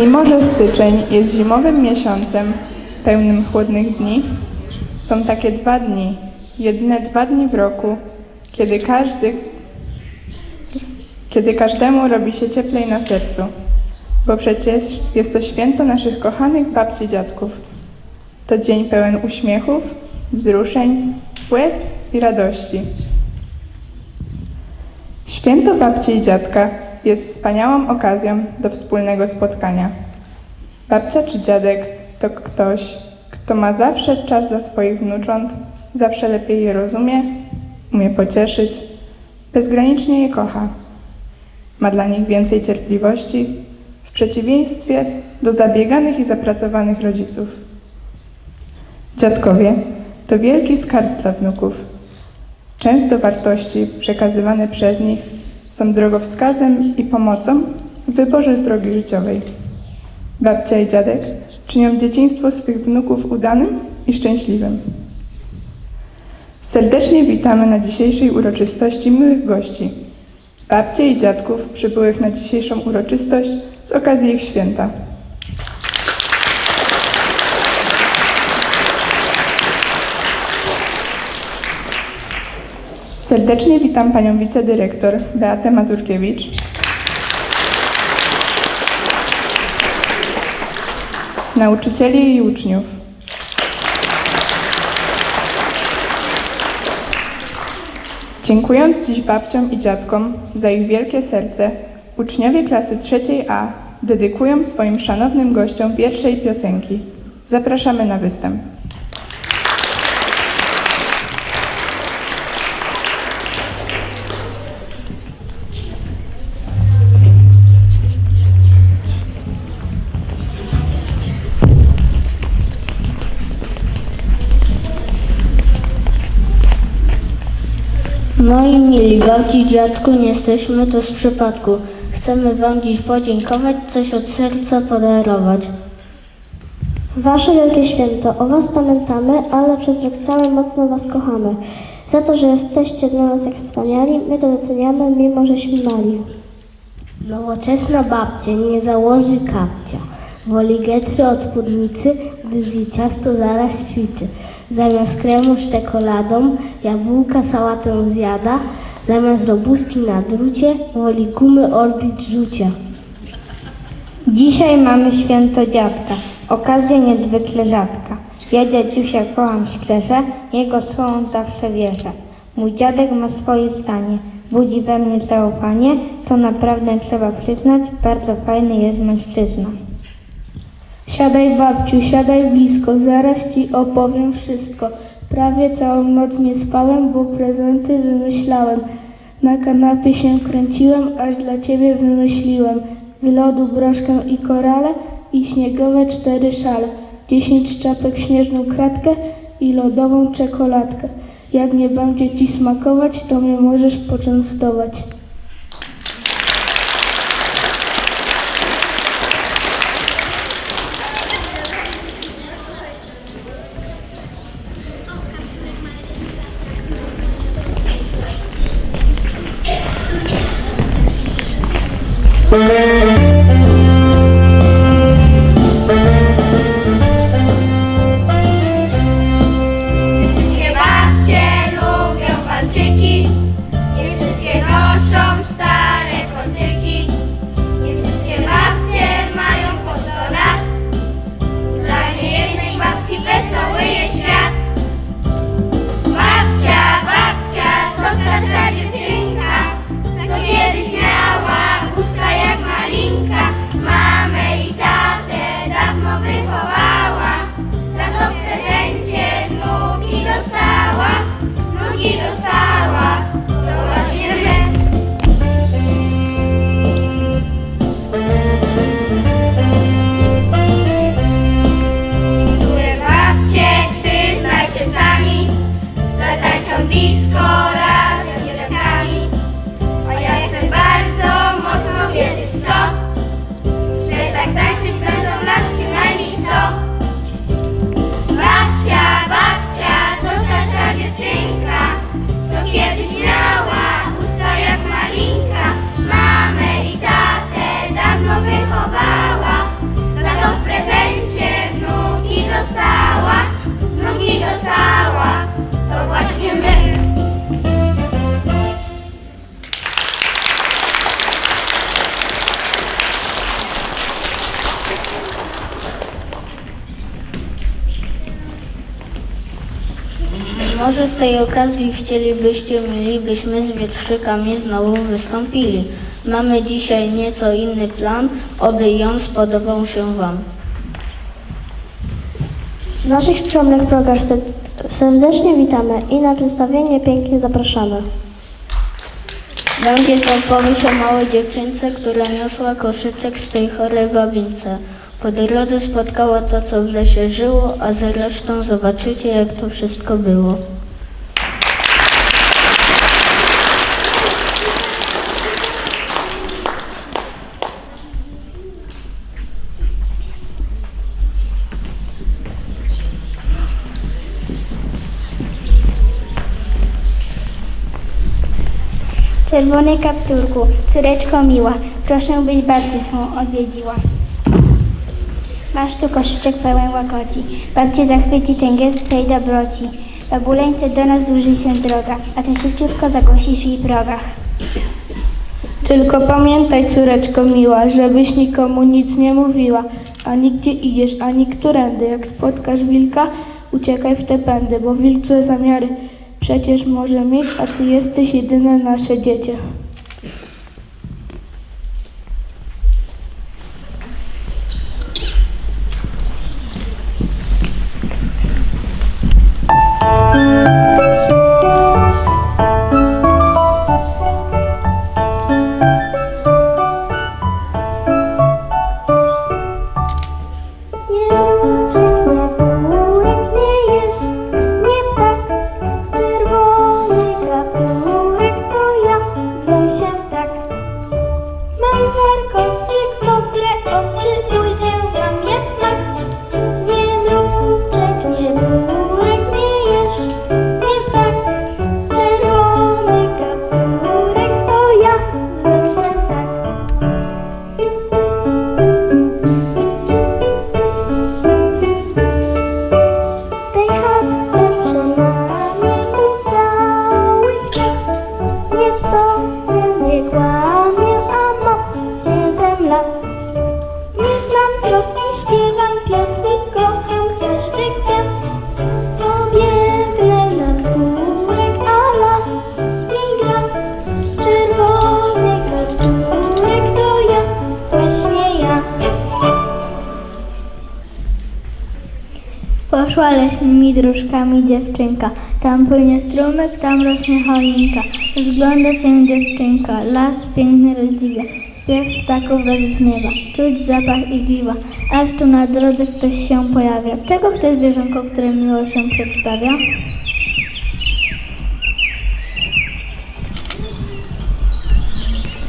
Mimo, że styczeń jest zimowym miesiącem, pełnym chłodnych dni, są takie dwa dni, jedyne dwa dni w roku, kiedy każdy, kiedy każdemu robi się cieplej na sercu, bo przecież jest to święto naszych kochanych babci dziadków. To dzień pełen uśmiechów, wzruszeń, łez i radości. Święto babci i dziadka jest wspaniałą okazją do wspólnego spotkania. Babcia czy dziadek to ktoś, kto ma zawsze czas dla swoich wnucząt, zawsze lepiej je rozumie, umie pocieszyć, bezgranicznie je kocha. Ma dla nich więcej cierpliwości, w przeciwieństwie do zabieganych i zapracowanych rodziców. Dziadkowie to wielki skarb dla wnuków. Często wartości przekazywane przez nich są drogowskazem i pomocą w wyborze drogi życiowej. Babcia i dziadek czynią dzieciństwo swych wnuków udanym i szczęśliwym. Serdecznie witamy na dzisiejszej uroczystości miłych gości, babcie i dziadków przybyłych na dzisiejszą uroczystość z okazji ich święta. Serdecznie witam panią wicedyrektor Beatę Mazurkiewicz. Nauczycieli i uczniów. Dziękując dziś babciom i dziadkom za ich wielkie serce, uczniowie klasy trzeciej A dedykują swoim szanownym gościom wiersze i piosenki. Zapraszamy na występ. Mili babci, dziadku, nie jesteśmy to z przypadku. Chcemy wam dziś podziękować, coś od serca podarować. Wasze wielkie święto, o Was pamiętamy, ale przez rok cały mocno Was kochamy. Za to, że jesteście dla nas jak wspaniali, my to doceniamy, mimo żeśmy mali. Nowoczesna babcia nie założy kapcia. Woli getry od spódnicy, gdy zje ciasto zaraz ćwiczy. Zamiast kremu z czekoladą, jabłka sałatę zjada. Zamiast robótki na drucie, woli gumy orbit rzucia. Dzisiaj mamy święto dziadka, okazja niezwykle rzadka. Ja dziadziusia kocham szczerze, jego słowom zawsze wierzę. Mój dziadek ma swoje zdanie, budzi we mnie zaufanie, to naprawdę trzeba przyznać, bardzo fajny jest mężczyzna. Siadaj babciu, siadaj blisko, zaraz ci opowiem wszystko. Prawie całą noc nie spałem, bo prezenty wymyślałem. Na kanapie się kręciłem, aż dla ciebie wymyśliłem. Z lodu broszkę i korale i śniegowe cztery szale. Dziesięć czapek śnieżną kratkę i lodową czekoladkę. Jak nie będzie ci smakować, to mnie możesz poczęstować. Tej okazji chcielibyście, mielibyśmy z wietrzykami znowu wystąpili. Mamy dzisiaj nieco inny plan, oby ją spodobał się Wam. Naszych skromnych progach ser- serdecznie witamy i na przedstawienie pięknie zapraszamy. Będzie to opowieść o małej dziewczynce, która niosła koszyczek swej chorej babince. Po drodze spotkała to, co w lesie żyło, a zresztą zobaczycie, jak to wszystko było. Czerwony kapturku, córeczko miła, proszę byś babcię swą odwiedziła. Masz tu koszyczek pełen łakoci, babcie zachwyci ten gest twej dobroci. Babuleńce do nas dłuży się droga, a ty szybciutko zagłosisz jej progach. Tylko pamiętaj, córeczko miła, żebyś nikomu nic nie mówiła, ani gdzie idziesz, ani którędy. Jak spotkasz wilka, uciekaj w te pędy, bo wilk złe zamiary przecież może mieć, a ty jesteś jedyne nasze dziecię. Poszła leśnymi dróżkami dziewczynka, tam płynie strumyk, tam rośnie choinka. Rozgląda się dziewczynka, las piękny rozdziwia, śpiew ptaków rozbrzmiewa, czuć zapach igliwa, aż tu na drodze ktoś się pojawia. Czego chce zwierzątko, które miło się przedstawia?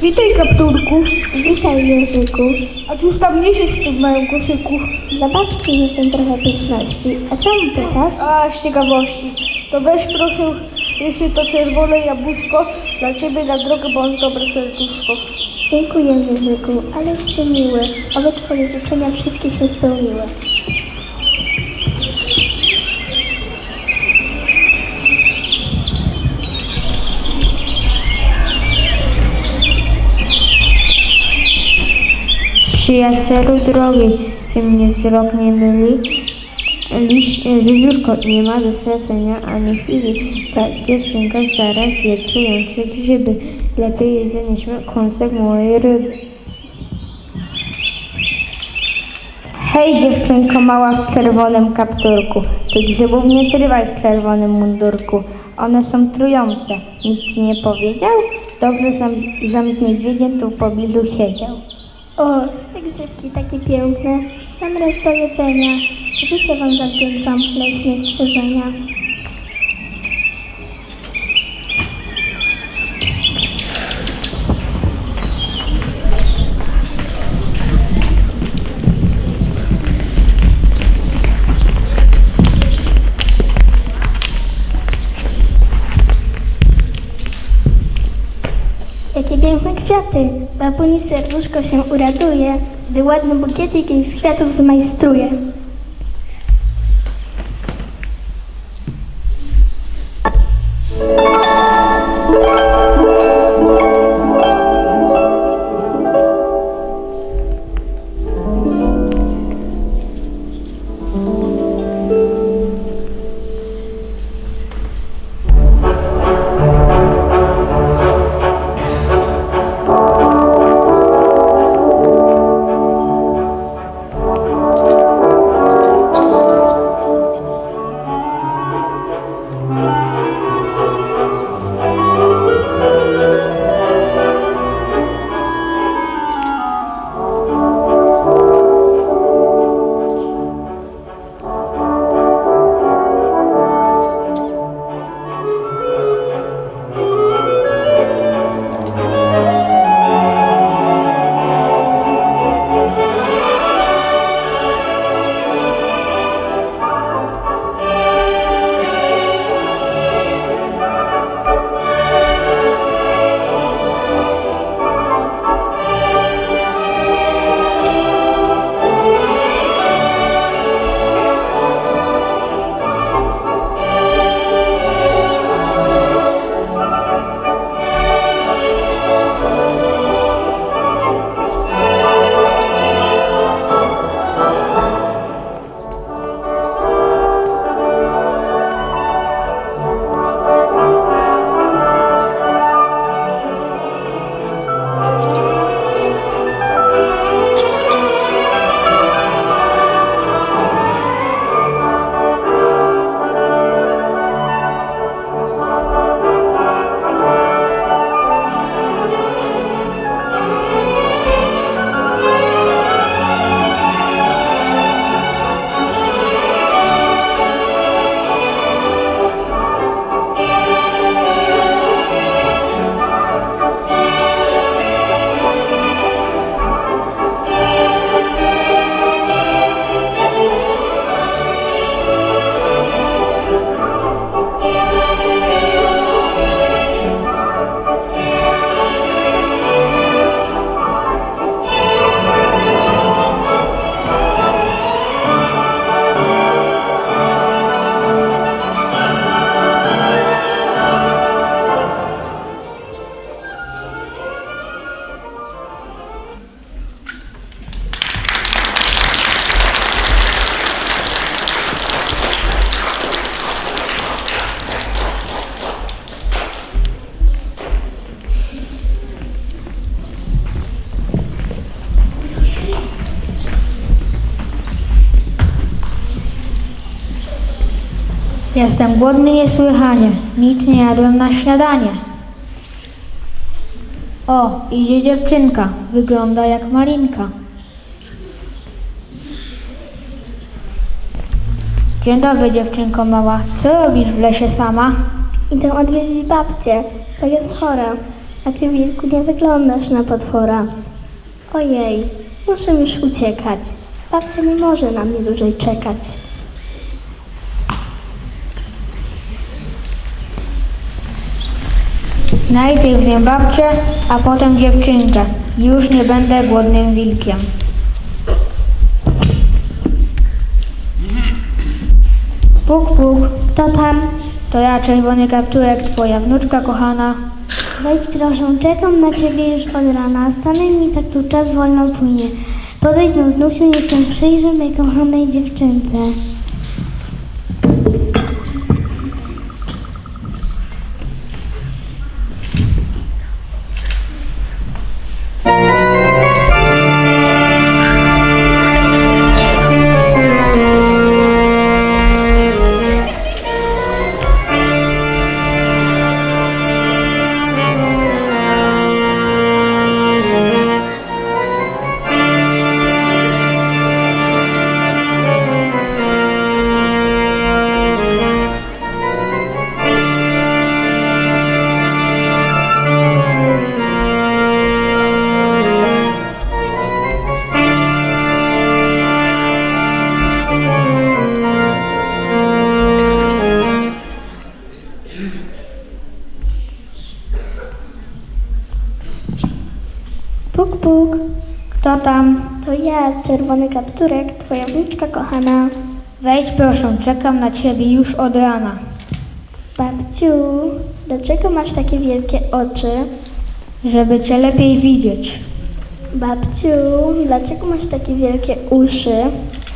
Witaj, kapturku. Witaj Jerzyku, A cóż tam niesiesz w tym małym koszyku? dla babci niosę trochę pyszności. A czemu pytasz? A, z ciekawości. To weź proszę, jeśli to czerwone jabłuszko, dla ciebie na drogę bądź dobre serduszko. Dziękuję Jerzyku, aleś ty miły. Oby twoje życzenia wszystkie się spełniły. Przyjacielu drogi, czy mnie wzrok nie myli? Liś, wiewiórko nie ma do stracenia ani chwili. Ta dziewczynka zaraz je trujące grzyby. Lepiej jedzenie śmie kąsek mojej ryby. Hej dziewczynko mała w czerwonym kapturku, ty grzybów nie zrywaj w czerwonym mundurku. One są trujące. Nikt ci nie powiedział? Dobrze, żem, żem z niedźwiedziem tu w pobliżu siedział. O, te grzybki takie piękne, sam raz do jedzenia. Życie wam zawdzięczam, leśne stworzenia. Babuni serduszko się uraduje, gdy ładny bukiecik jej z kwiatów zmajstruje. Jestem głodny niesłychanie. Nic nie jadłem na śniadanie. O, idzie dziewczynka. Wygląda jak malinka. Dzień dobry, dziewczynko mała. Co robisz w lesie sama? Idę odwiedzić babcię, bo jest chora. A ty, wilku, nie wyglądasz na potwora. Ojej, muszę już uciekać. Babcia nie może na mnie dłużej czekać. Najpierw zjem babcię, a potem dziewczynkę. Już nie będę głodnym wilkiem. Puk, puk. Kto tam? To ja, czerwony kapturek, twoja wnuczka kochana. Wejdź proszę, czekam na ciebie już od rana. Stanę mi tak tu czas wolno płynie. Podejdź no wnusiu, niech się przyjrzę mej kochanej dziewczynce. Kapturek, twoja wnuczka kochana. Wejdź proszę, czekam na ciebie już od rana. Babciu, dlaczego masz takie wielkie oczy? Żeby cię lepiej widzieć. Babciu, dlaczego masz takie wielkie uszy?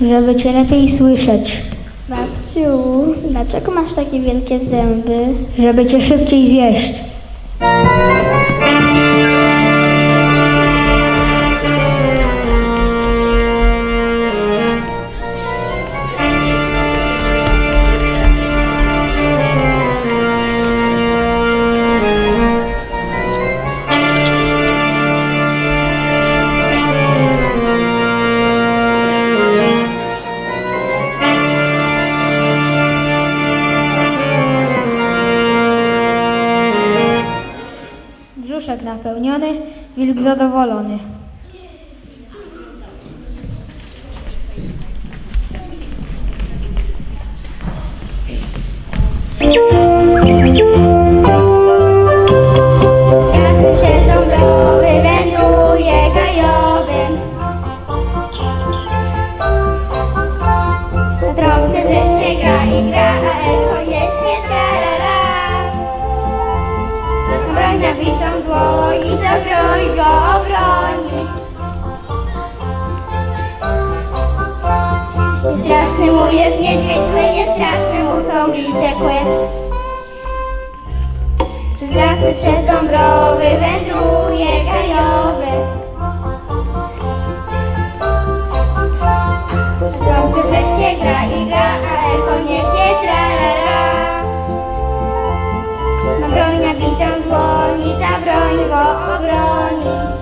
Żeby cię lepiej słyszeć. Babciu, dlaczego masz takie wielkie zęby? Żeby cię szybciej zjeść. Lasy, przez dąbrowy wędruje gajowy. Drodze też się gra i gra, a echo niesie tralala. Ma broń nabitą w dłoni, ta broń go obroni.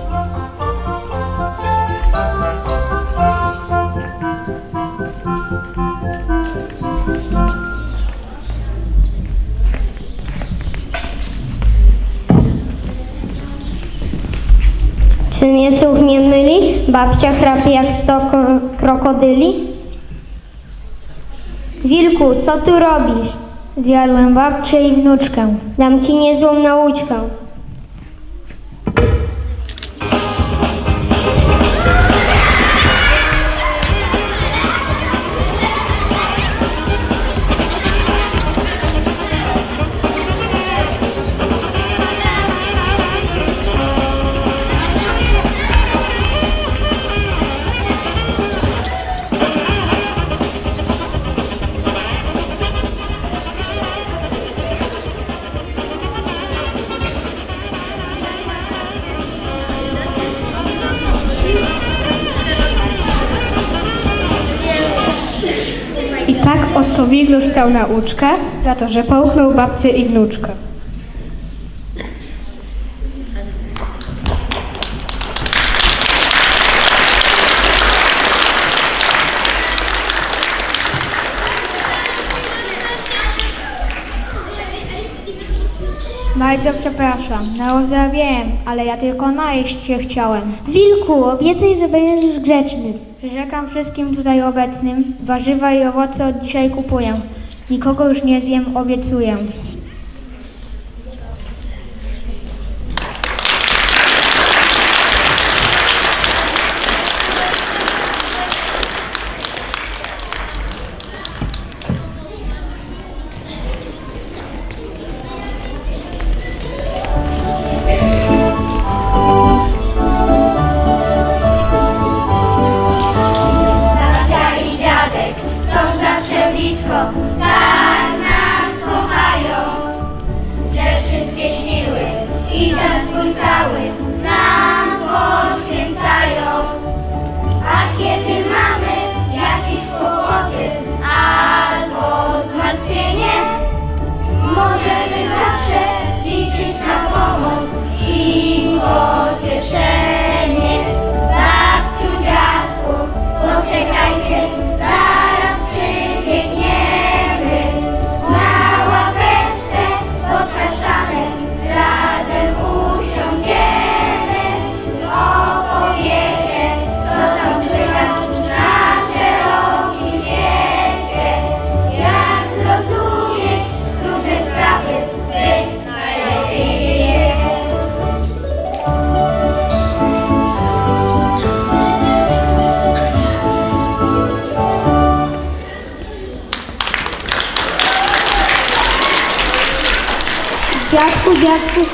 Czy mnie słuch nie myli? Babcia chrapie jak sto kro- krokodyli? Wilku, co tu robisz? Zjadłem babcię i wnuczkę. Dam ci niezłą nauczkę. Dostał nauczkę za to, że połknął babcię i wnuczkę. Bardzo przepraszam, narozrabiałem, ale ja tylko najeść się chciałem. Wilku, obiecaj, że będziesz grzeczny. Przyrzekam wszystkim tutaj obecnym, warzywa i owoce od dzisiaj kupuję. Nikogo już nie zjem, obiecuję.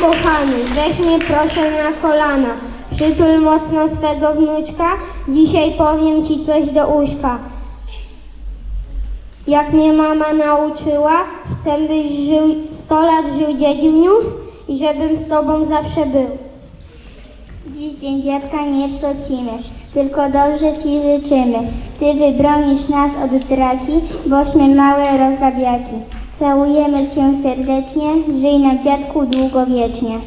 Kochany, weź mnie proszę na kolana. Przytul mocno swego wnuczka, dzisiaj powiem ci coś do uszka. Jak mnie mama nauczyła, chcę byś żył, sto lat żył dziedziuniu i żebym z tobą zawsze był. Dziś dzień dziadka nie psocimy, tylko dobrze ci życzymy. Ty wybronisz nas od draki, bośmy małe rozrabiaki. Całujemy cię serdecznie, żyj nam dziadku długowiecznie.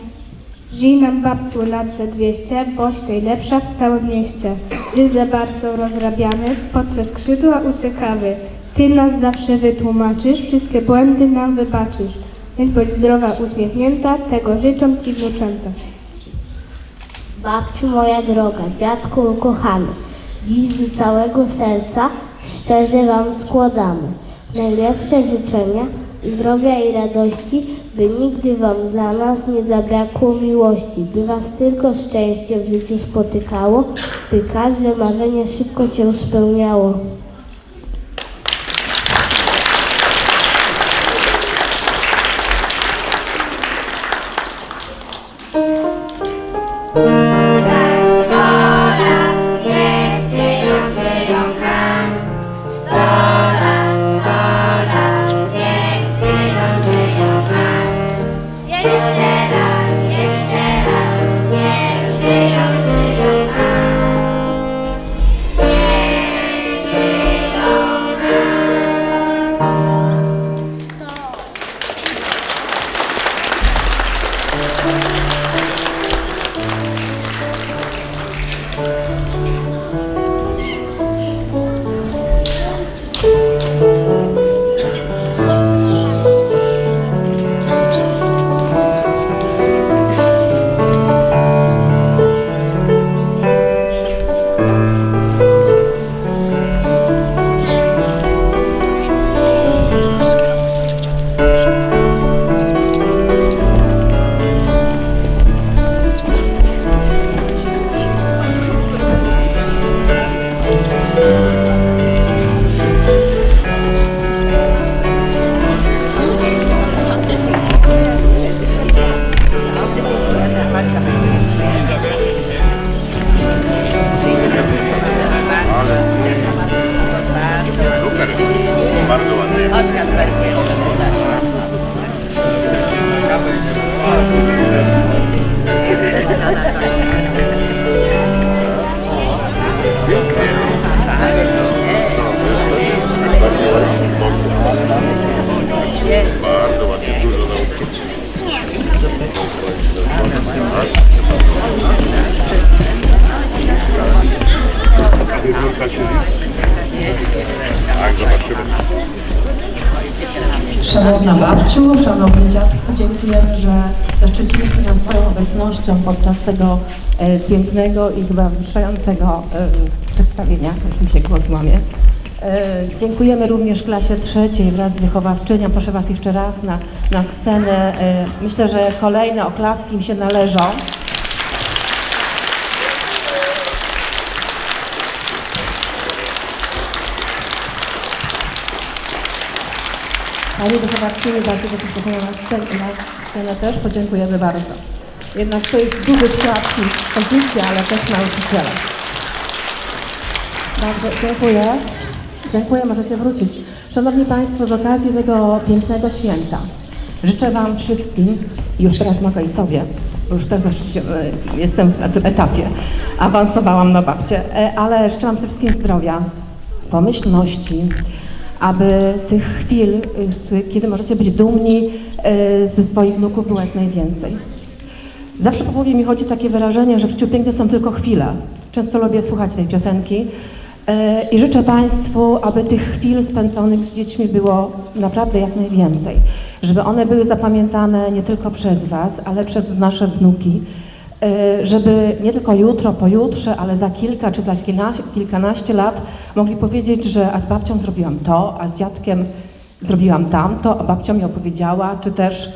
Żyj nam babciu lat ze 200, boś najlepsza w całym mieście. Gdy za bardzo rozrabiamy, pod twe skrzydła uciekamy. Ty nas zawsze wytłumaczysz, wszystkie błędy nam wybaczysz. Więc bądź zdrowa, uśmiechnięta, tego życzą ci wnuczęta. Babciu moja droga, dziadku ukochany, dziś z całego serca szczerze Wam składamy. Najlepsze życzenia, zdrowia i radości, by nigdy Wam dla nas nie zabrakło miłości, by Was tylko szczęście w życiu spotykało, by każde marzenie szybko się spełniało. Obecnością podczas tego e, pięknego i chyba wzruszającego e, przedstawienia. Już mi się głos łamie. E, dziękujemy również klasie trzeciej wraz z wychowawczynią. Proszę Was jeszcze raz na, na scenę. Myślę, że kolejne oklaski im się należą. Pani wychowawczyni bardzo zaproszona na scenę, na scenę też podziękujemy bardzo. Jednak to jest duży wkład dzieci, ale też nauczyciele. Dobrze, dziękuję. Dziękuję, możecie wrócić. Szanowni Państwo, z okazji tego pięknego święta życzę Wam wszystkim, już teraz mogę i sobie, bo już właściwie e, jestem na tym etapie, awansowałam na babcie, e, ale życzę Wam przede wszystkim zdrowia, pomyślności, aby tych chwil, y, kiedy możecie być dumni ze swoich wnuków, było jak najwięcej. Zawsze po głowie mi chodzi takie wyrażenie, że w życiu piękne są tylko chwile. Często lubię słuchać tej piosenki y, i życzę Państwu, aby tych chwil spędzonych z dziećmi było naprawdę jak najwięcej. Żeby one były zapamiętane nie tylko przez Was, ale przez nasze wnuki. Y, Żeby nie tylko jutro, pojutrze, ale za kilka czy za kilkana- kilkanaście lat mogli powiedzieć, że a z babcią zrobiłam to, a z dziadkiem zrobiłam tamto, a babcia mi opowiedziała, czy też e,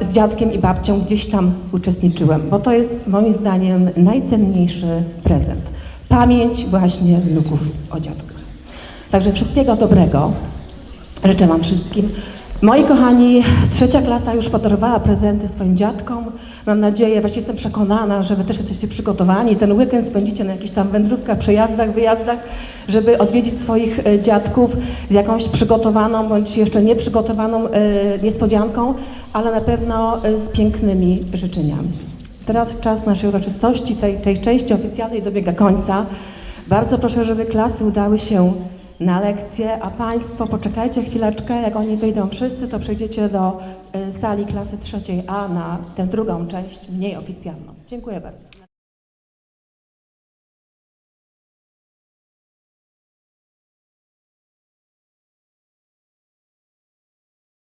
z dziadkiem i babcią gdzieś tam uczestniczyłem, bo to jest moim zdaniem najcenniejszy prezent. Pamięć właśnie wnuków o dziadkach. Także wszystkiego dobrego. Życzę Wam wszystkim. Moi kochani, trzecia klasa już podarowała prezenty swoim dziadkom. Mam nadzieję, właściwie jestem przekonana, że Wy też jesteście przygotowani. Ten weekend spędzicie na jakichś tam wędrówkach, przejazdach, wyjazdach, żeby odwiedzić swoich e, dziadków z jakąś przygotowaną bądź jeszcze nieprzygotowaną e, niespodzianką, ale na pewno e, z pięknymi życzeniami. Teraz czas naszej uroczystości, tej, tej części oficjalnej dobiega końca. Bardzo proszę, żeby klasy udały się na lekcję, a Państwo poczekajcie chwileczkę, jak oni wyjdą wszyscy, to przejdziecie do y, sali klasy trzeciej A na tę drugą część, mniej oficjalną. Dziękuję bardzo.